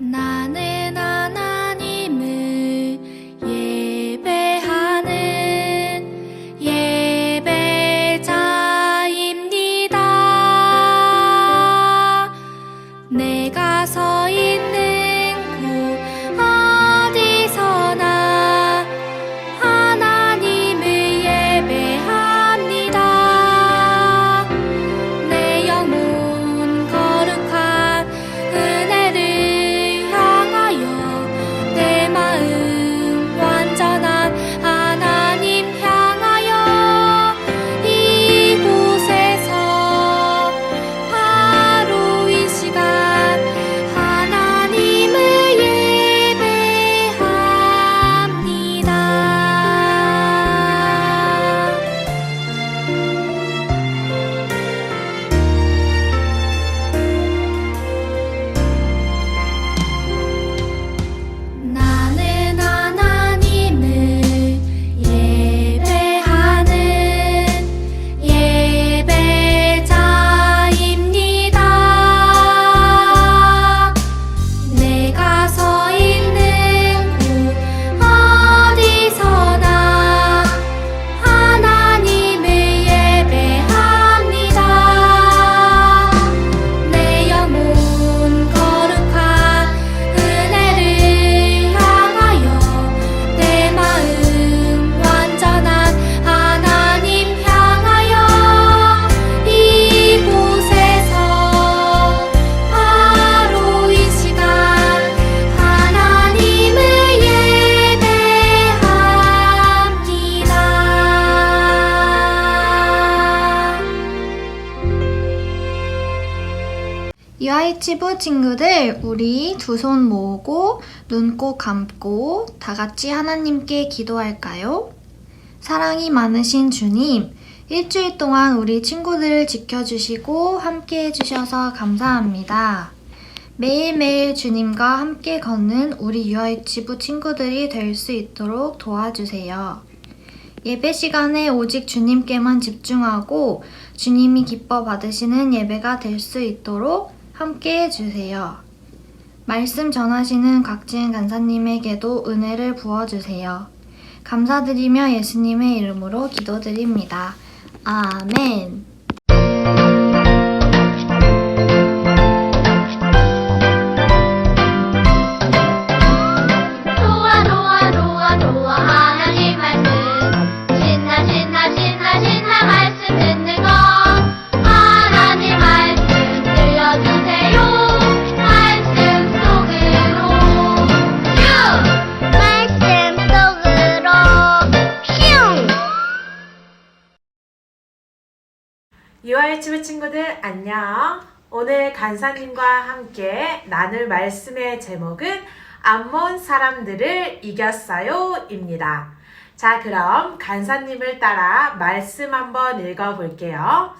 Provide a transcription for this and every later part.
な 유아이치부 친구들, 우리 두 손 모으고 눈 꼭 감고 다 같이 하나님께 기도할까요? 사랑이 많으신 주님, 일주일 동안 우리 친구들을 지켜주시고 함께 해주셔서 감사합니다. 매일매일 주님과 함께 걷는 우리 유아이치부 친구들이 될 수 있도록 도와주세요. 예배 시간에 오직 주님께만 집중하고 주님이 기뻐 받으시는 예배가 될 수 있도록 함께 해주세요. 말씀 전하시는 곽지은 간사님에게도 은혜를 부어주세요. 감사드리며 예수님의 이름으로 기도드립니다. 아멘. 유아일치부 친구들 안녕. 오늘 간사님과 함께 나눌 말씀의 제목은 암몬 사람들을 이겼어요입니다. 자, 그럼 간사님을 따라 말씀 한번 읽어볼게요.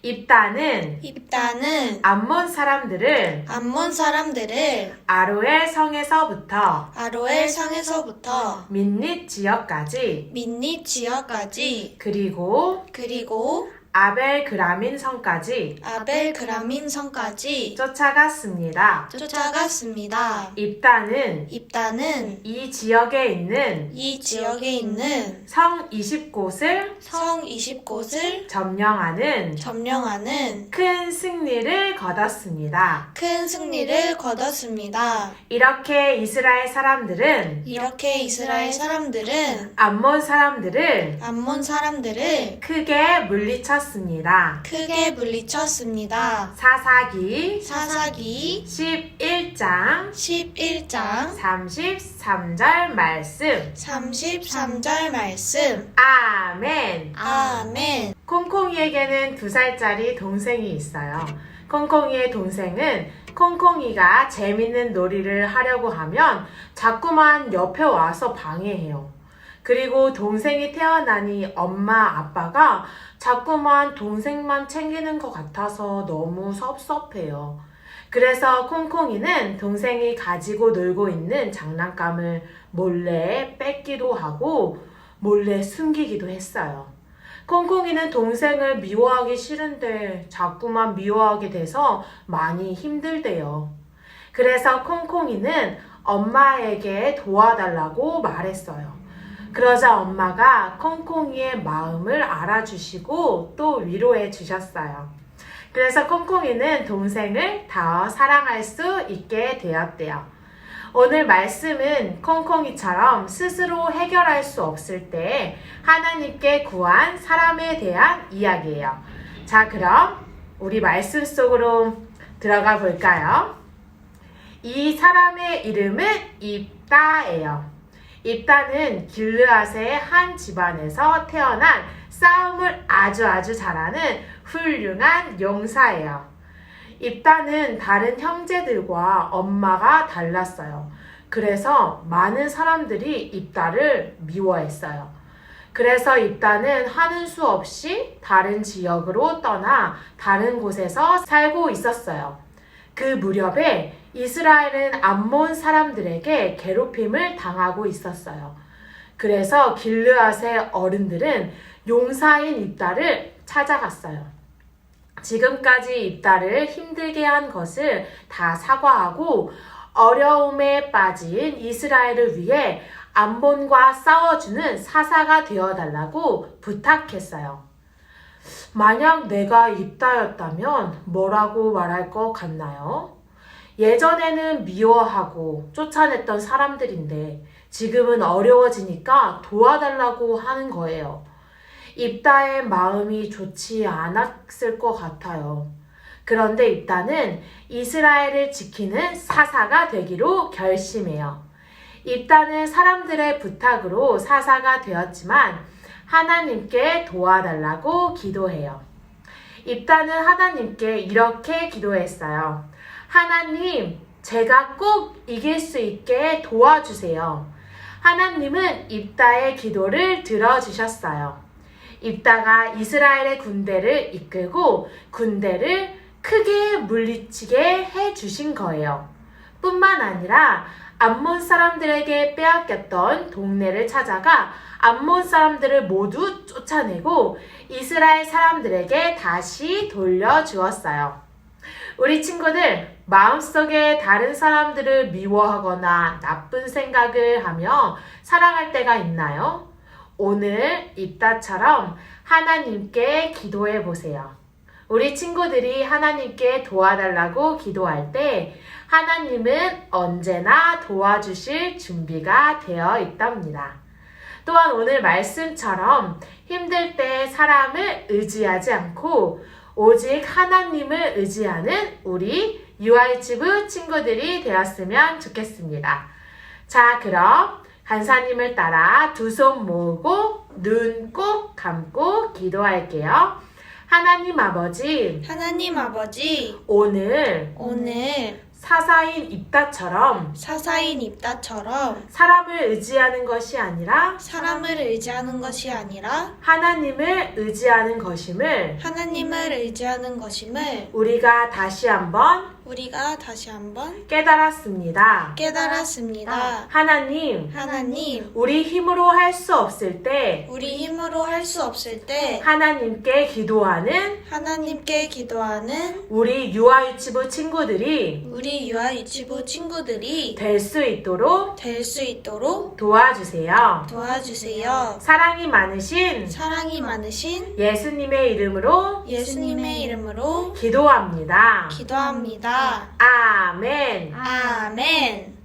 입다는 입다는 암몬 사람들을 암몬 사람들을 아로엘 성에서부터 아로엘 성에서부터 민닛 지역까지 민니 지역까지 그리고 그리고 아벨 그라민 성까지 아벨 그라민 성까지 쫓아갔습니다. 쫓아갔습니다. 입다는 입다는 이 지역에 있는 이 지역에 있는 성 20곳을 성 20곳을 점령하는 점령하는 큰 승리를 거뒀습니다. 큰 승리를 거뒀습니다. 이렇게 이스라엘 사람들은 이렇게 이스라엘 사람들은 암몬 사람들을 암몬 사람들을 크게 물리쳤습니다. 크게 물리쳤습니다. 사사기 사사기 11장 11장 33절 말씀. 33절 말씀. 아멘. 아멘. 콩콩이에게는 두 살짜리 동생이 있어요. 콩콩이의 동생은 콩콩이가 재밌는 놀이를 하려고 하면 자꾸만 옆에 와서 방해해요. 그리고 동생이 태어나니 엄마, 아빠가 자꾸만 동생만 챙기는 것 같아서 너무 섭섭해요. 그래서 콩콩이는 동생이 가지고 놀고 있는 장난감을 몰래 뺏기도 하고 몰래 숨기기도 했어요. 콩콩이는 동생을 미워하기 싫은데 자꾸만 미워하게 돼서 많이 힘들대요. 그래서 콩콩이는 엄마에게 도와달라고 말했어요. 그러자 엄마가 콩콩이의 마음을 알아주시고 또 위로해 주셨어요. 그래서 콩콩이는 동생을 더 사랑할 수 있게 되었대요. 오늘 말씀은 콩콩이처럼 스스로 해결할 수 없을 때 하나님께 구한 사람에 대한 이야기예요. 자, 그럼 우리 말씀 속으로 들어가 볼까요? 이 사람의 이름은 입다예요. 입다는 길르앗의 한 집안에서 태어난 싸움을 아주 아주 잘하는 훌륭한 용사예요. 입다는 다른 형제들과 엄마가 달랐어요. 그래서 많은 사람들이 입다를 미워했어요. 그래서 입다는 하는 수 없이 다른 지역으로 떠나 다른 곳에서 살고 있었어요. 그 무렵에 이스라엘은 암몬 사람들에게 괴롭힘을 당하고 있었어요. 그래서 길르앗의 어른들은 용사인 입다를 찾아갔어요. 지금까지 입다를 힘들게 한 것을 다 사과하고 어려움에 빠진 이스라엘을 위해 암본과 싸워주는 사사가 되어달라고 부탁했어요. 만약 내가 입다였다면 뭐라고 말할 것 같나요? 예전에는 미워하고 쫓아냈던 사람들인데 지금은 어려워지니까 도와달라고 하는 거예요. 입다의 마음이 좋지 않았을 것 같아요. 그런데 입다는 이스라엘을 지키는 사사가 되기로 결심해요. 입다는 사람들의 부탁으로 사사가 되었지만 하나님께 도와달라고 기도해요. 입다는 하나님께 이렇게 기도했어요. 하나님, 제가 꼭 이길 수 있게 도와주세요. 하나님은 입다의 기도를 들어주셨어요. 입다가 이스라엘의 군대를 이끌고 군대를 크게 물리치게 해 주신 거예요. 뿐만 아니라 암몬 사람들에게 빼앗겼던 동네를 찾아가 암몬 사람들을 모두 쫓아내고 이스라엘 사람들에게 다시 돌려주었어요. 우리 친구들, 마음속에 다른 사람들을 미워하거나 나쁜 생각을 하며 살아갈 때가 있나요? 오늘 입다처럼 하나님께 기도해 보세요. 우리 친구들이 하나님께 도와달라고 기도할 때 하나님은 언제나 도와주실 준비가 되어 있답니다. 또한 오늘 말씀처럼 힘들 때 사람을 의지하지 않고 오직 하나님을 의지하는 우리 유아이치부 친구들이 되었으면 좋겠습니다. 자, 그럼 간사님을 따라 두 손 모으고 눈 꼭 감고 기도할게요. 하나님 아버지, 하나님 아버지, 오늘 오늘 사사인 입다처럼 사사인 입다처럼 사람을 의지하는 것이 아니라 사람을 의지하는 것이 아니라 하나님을 의지하는 것임을 하나님을 의지하는 것임을 우리가 다시 한번 우리가 다시 한번 깨달았습니다. 깨달았습니다. 하나님, 하나님, 우리 힘으로 할 수 없을 때 우리 힘으로 할 수 없을 때 하나님께 기도하는 하나님께 기도하는 우리 유아유치부 친구들이 우리 유아 유치부 친구들이 될 수 있도록 될 수 있도록 도와주세요. 도와주세요. 사랑이 많으신 사랑이 많으신 예수님의 이름으로 예수님의 이름으로 기도합니다. 기도합니다. 아멘. 아멘.